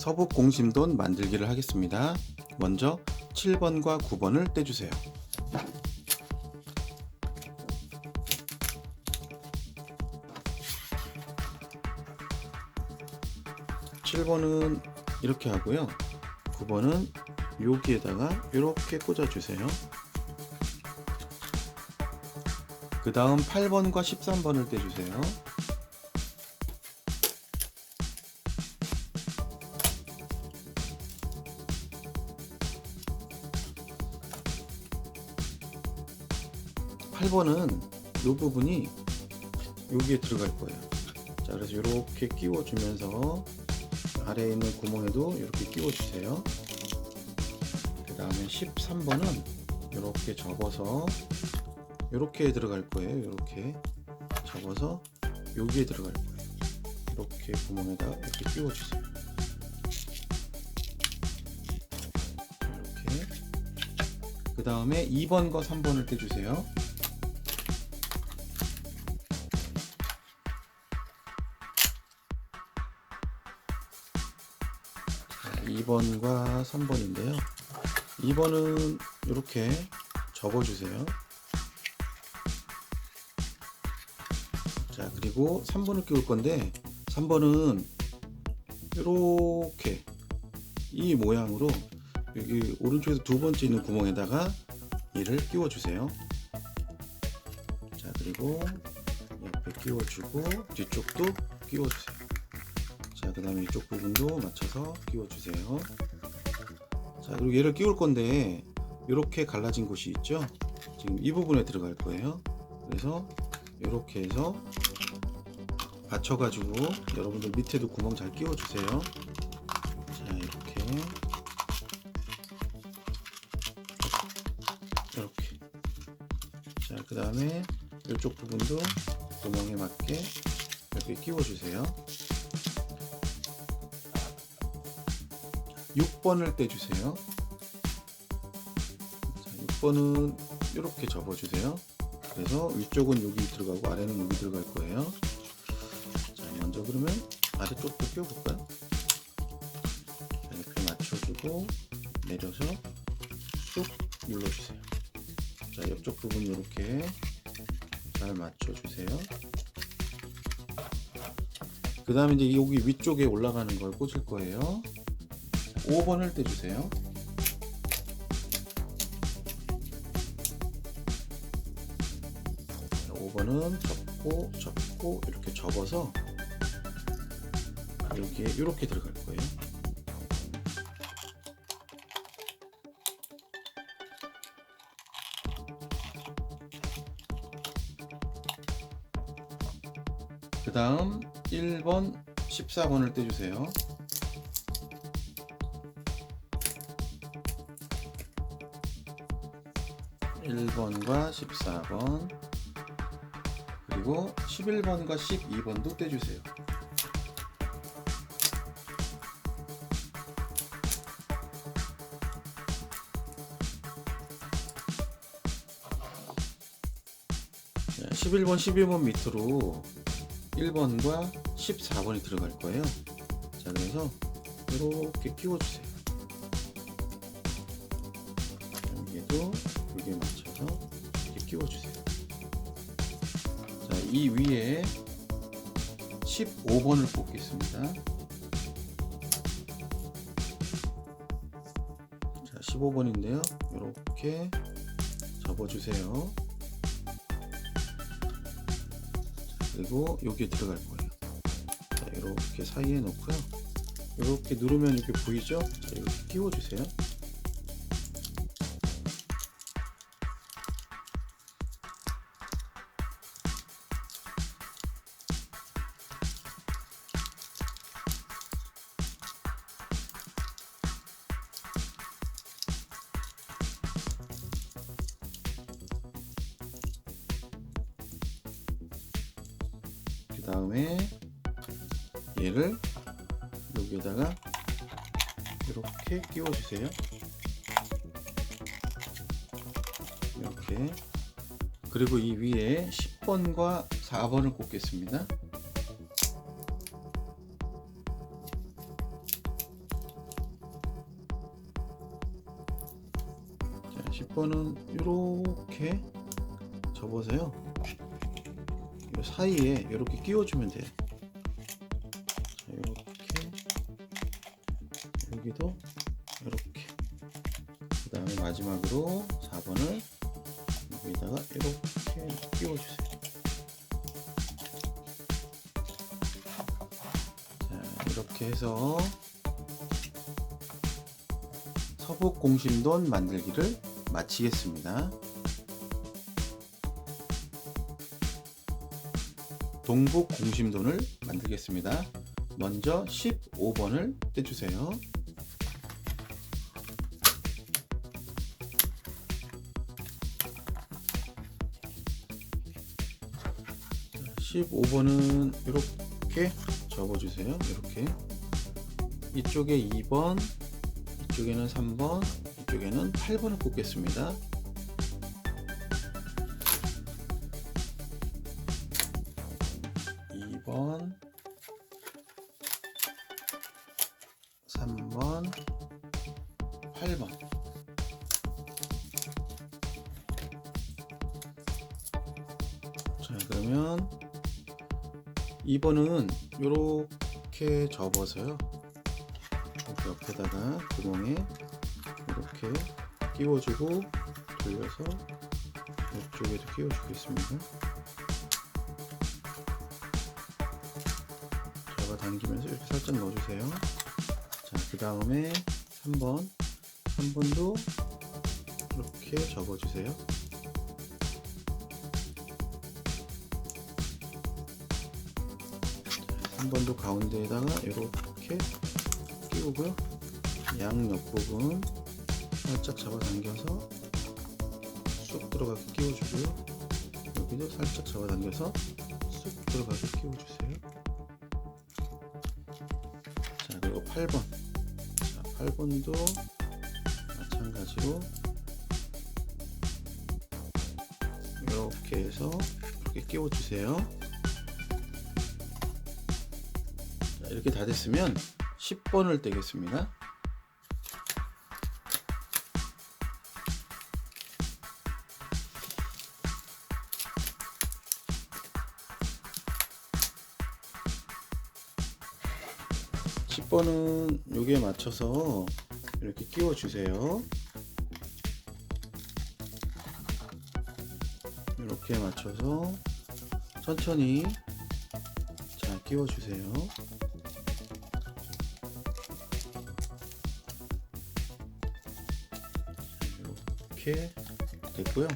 서북 공심돈 만들기를 하겠습니다. 먼저 7번과 9번을 떼주세요. 칠번은 이렇게 하고요. 9번은 여기에다가 이렇게 꽂아주세요. 그 다음 8번과 13번을 떼주세요. 팔번은 이 부분이 여기에 들어갈 거예요. 자, 그래서 이렇게 끼워주면서 아래에 있는 구멍에도 이렇게 끼워주세요. 그 다음에 13번은 이렇게 접어서 이렇게 들어갈 거예요. 이렇게 접어서 여기에 들어갈 거예요. 이렇게 구멍에다 이렇게 끼워주세요. 이렇게 그 다음에 2번과 3번을 떼주세요. 2번과 3번인데요. 2번은 이렇게 접어주세요. 자, 그리고 3번을 끼울 건데, 3번은 이렇게 이 모양으로 여기 오른쪽에서 두 번째 있는 구멍에다가 얘를 끼워주세요. 자, 그리고 옆에 끼워주고 뒤쪽도 끼워주세요. 자, 그 다음에 이쪽 부분도 맞춰서 끼워주세요. 자, 그리고 얘를 끼울 건데 이렇게 갈라진 곳이 있죠? 지금 이 부분에 들어갈 거예요. 그래서 이렇게 해서 받쳐가지고 여러분들 밑에도 구멍 잘 끼워주세요. 자, 이렇게 이렇게 자, 그 다음에 이쪽 부분도 구멍에 맞게 이렇게 끼워주세요. 6번을 떼주세요. 자, 6번은 이렇게 접어주세요. 그래서 위쪽은 여기 들어가고 아래는 여기 들어갈 거예요. 자, 먼저 그러면 아래쪽도 끼워볼까요? 자, 이렇게 맞춰주고 내려서 쑥 눌러주세요. 자, 옆쪽 부분 이렇게 잘 맞춰주세요. 그 다음에 이제 여기 위쪽에 올라가는 걸 꽂을 거예요. 5번을 떼주세요. 자, 5번은 접고 접고 이렇게 접어서 여기에 이렇게 들어갈 거예요. 그 다음 1번, 14번을 떼주세요. 1번과 14번 그리고 11번과 12번도 떼주세요. 자, 11번, 12번 밑으로 1번과 14번이 들어갈 거예요. 자, 그래서 이렇게 끼워주세요. 여기에도 여기에 맞춰서 이렇게 끼워주세요. 자, 이 위에 15번을 꽂겠습니다. 자, 15번인데요. 이렇게 접어주세요. 자, 그리고 여기에 들어갈 거예요. 자, 이렇게 사이에 놓고요. 이렇게 누르면 이렇게 보이죠? 자, 이렇게 끼워주세요. 그 다음에 얘를 여기에다가 이렇게 끼워주세요. 이렇게. 그리고 이 위에 10번과 4번을 꽂겠습니다. 자, 10번은 이렇게 접어서요. 이 사이에 이렇게 끼워주면 돼요. 자, 이렇게 여기도 이렇게 그 다음에 마지막으로 4번을 여기다가 이렇게 끼워주세요. 자, 이렇게 해서 서북 공심돈 만들기를 마치겠습니다. 동북 공심돈을 만들겠습니다. 먼저 15번을 떼주세요. 15번은 이렇게 접어주세요. 이렇게 이쪽에 2번, 이쪽에는 3번, 이쪽에는 8번을 꽂겠습니다. 이번 3번, 8번. 자, 그러면 2번은 이렇게 접어서요. 이렇게 옆에다가 구멍에 이렇게 끼워주고 돌려서 이쪽에도 끼워주겠습니다. 당기면서 이렇게 살짝 넣어주세요. 자, 그 다음에 3번. 3번도 이렇게 접어주세요. 한번더 가운데에다가 이렇게 끼우고요. 양 옆부분 살짝 잡아당겨서 쑥 들어가게 끼워주고요. 여기도 살짝 잡아당겨서 쑥 들어가게 끼워주세요. 8번. 자 8번도 마찬가지로 이렇게 해서 이렇게 끼워주세요. 자, 이렇게 다 됐으면 10번을 떼겠습니다. 십 번은 여기에 맞춰서 이렇게 끼워 주세요. 이렇게 맞춰서 천천히 잘 끼워 주세요. 이렇게 됐고요.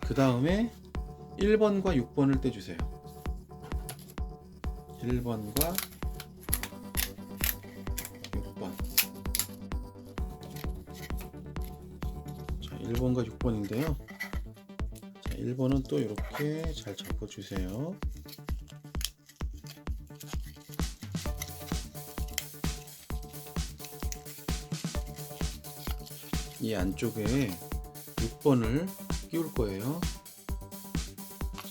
그 다음에 1번과 6번을 떼주세요. 1번과 1번과 6번인데요. 자, 1번은 또 이렇게 잘 접어주세요. 이 안쪽에 6번을 끼울 거예요.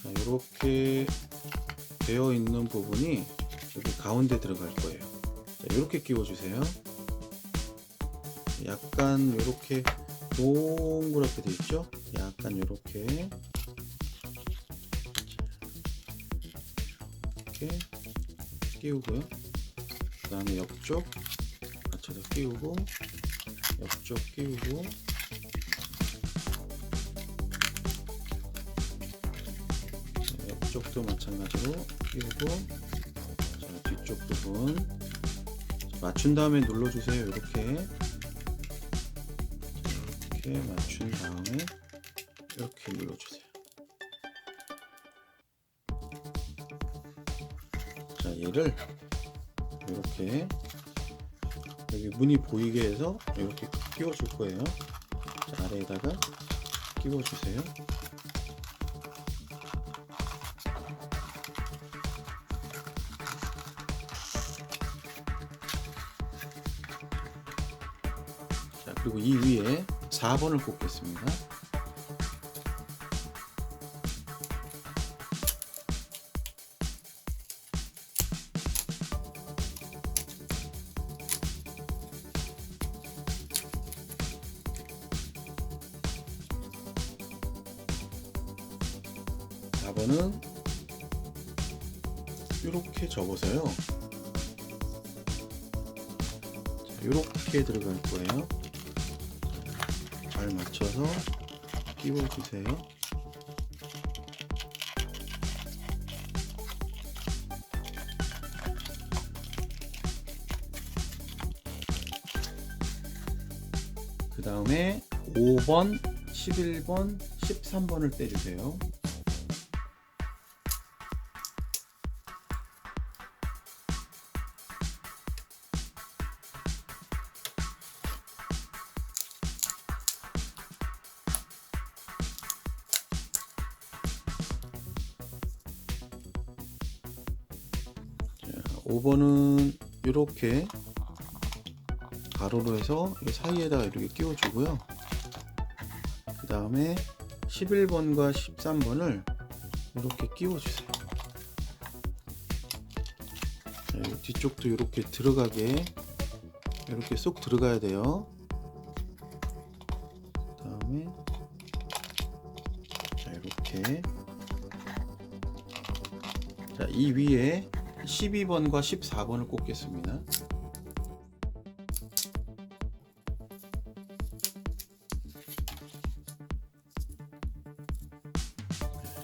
자, 이렇게 되어 있는 부분이 여기 가운데 들어갈 거예요. 자, 이렇게 끼워주세요. 약간 이렇게 동그랗게 돼 있죠? 약간 이렇게. 이렇게 끼우고요. 그 다음에 옆쪽 맞춰서 끼우고 옆쪽 끼우고. 자, 옆쪽도 마찬가지로 끼우고 자, 뒤쪽 부분. 자, 맞춘 다음에 눌러주세요. 이렇게 이렇게 맞춘 다음에 이렇게 눌러주세요 자 얘를 이렇게 여기 문이 보이게 해서 이렇게 끼워줄 거예요. 자, 아래에다가 끼워주세요. 자, 그리고 이 위에 4번을 뽑겠습니다. 4번은 이렇게 접어서요. 이렇게 들어갈 거예요. 잘 맞춰서 끼워주세요. 그 다음에 5번, 11번, 13번을 떼주세요. 5번은 이렇게 가로로 해서 이 사이에다가 이렇게 끼워주고요. 그 다음에 11번과 13번을 이렇게 끼워주세요. 자, 이 뒤쪽도 이렇게 들어가게 이렇게 쏙 들어가야 돼요. 그 다음에 자 이렇게 자, 이 위에 12번과 14번을 꽂겠습니다.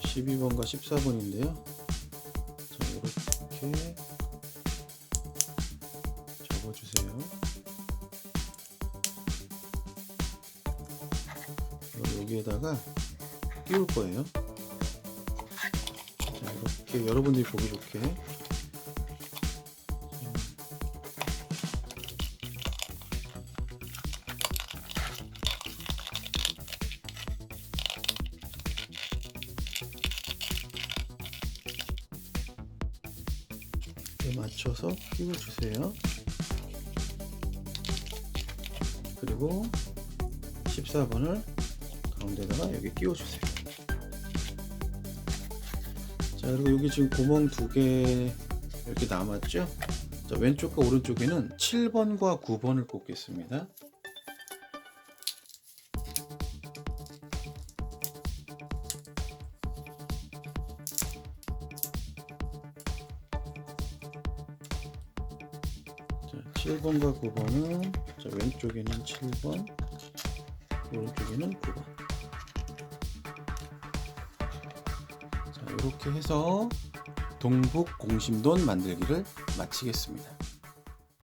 12번과 14번인데요. 자, 이렇게 접어주세요. 여기에다가 끼울 거예요. 자, 이렇게 여러분들이 보기 좋게 맞춰서 끼워주세요. 그리고 14번을 가운데다가 여기 끼워주세요. 자, 그리고 여기 지금 구멍 두 개 이렇게 남았죠? 자, 왼쪽과 오른쪽에는 7번과 9번을 꽂겠습니다. 자, 7번과 9번은 자, 왼쪽에는 7번, 오른쪽에는 9번. 자, 이렇게 해서 동북 공심돈 만들기를 마치겠습니다.